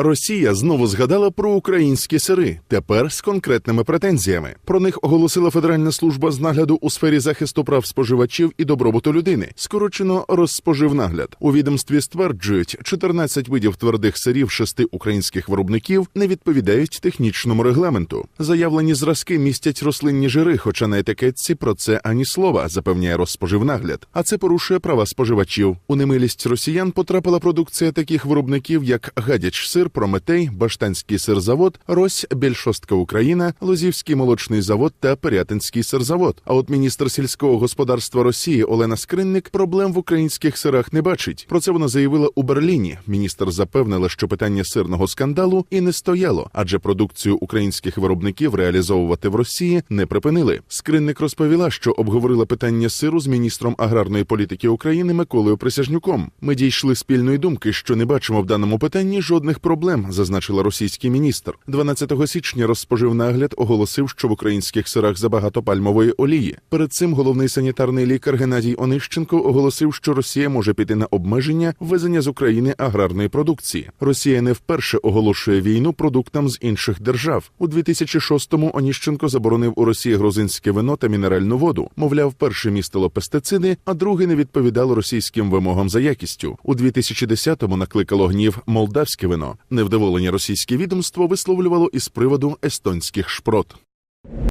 Росія знову згадала про українські сири, тепер з конкретними претензіями. Про них оголосила Федеральна служба з нагляду у сфері захисту прав споживачів і добробуту людини, скорочено Розспоживнагляд. У відомстві стверджують, 14 видів твердих сирів шести українських виробників не відповідають технічному регламенту. Заявлені зразки містять рослинні жири, хоча на етикетці про це ані слова, запевняє Розспоживнагляд. А це порушує права споживачів. У немилість росіян потрапила продукція таких виробників, як гадяч сир, Прометей, Баштанський сирзавод, Рось, Більшостка Україна, Лозівський молочний завод та Пирятинський сирзавод. А от міністр сільського господарства Росії Олена Скринник проблем в українських сирах не бачить. Про це вона заявила у Берліні. Міністр запевнила, що питання сирного скандалу і не стояло, адже продукцію українських виробників реалізовувати в Росії не припинили. Скринник розповіла, що обговорила питання сиру з міністром аграрної політики України Миколою Присяжнюком. Ми дійшли спільної думки, що не бачимо в даному питанні жодних проблем, зазначила російський міністр. 12 січня розспоживнагляд оголосив, що в українських сирах забагато пальмової олії. Перед цим головний санітарний лікар Геннадій Онищенко оголосив, що Росія може піти на обмеження ввезення з України аграрної продукції. Росія не вперше оголошує війну продуктам з інших держав. У 2006-му Оніщенко заборонив у Росії грузинське вино та мінеральну воду. Мовляв, перше містило пестициди, а друге не відповідало російським вимогам за якістю. У 2010-му накликало гнів молдавське вино. Невдоволення російське відомство висловлювало із приводу естонських шпрот.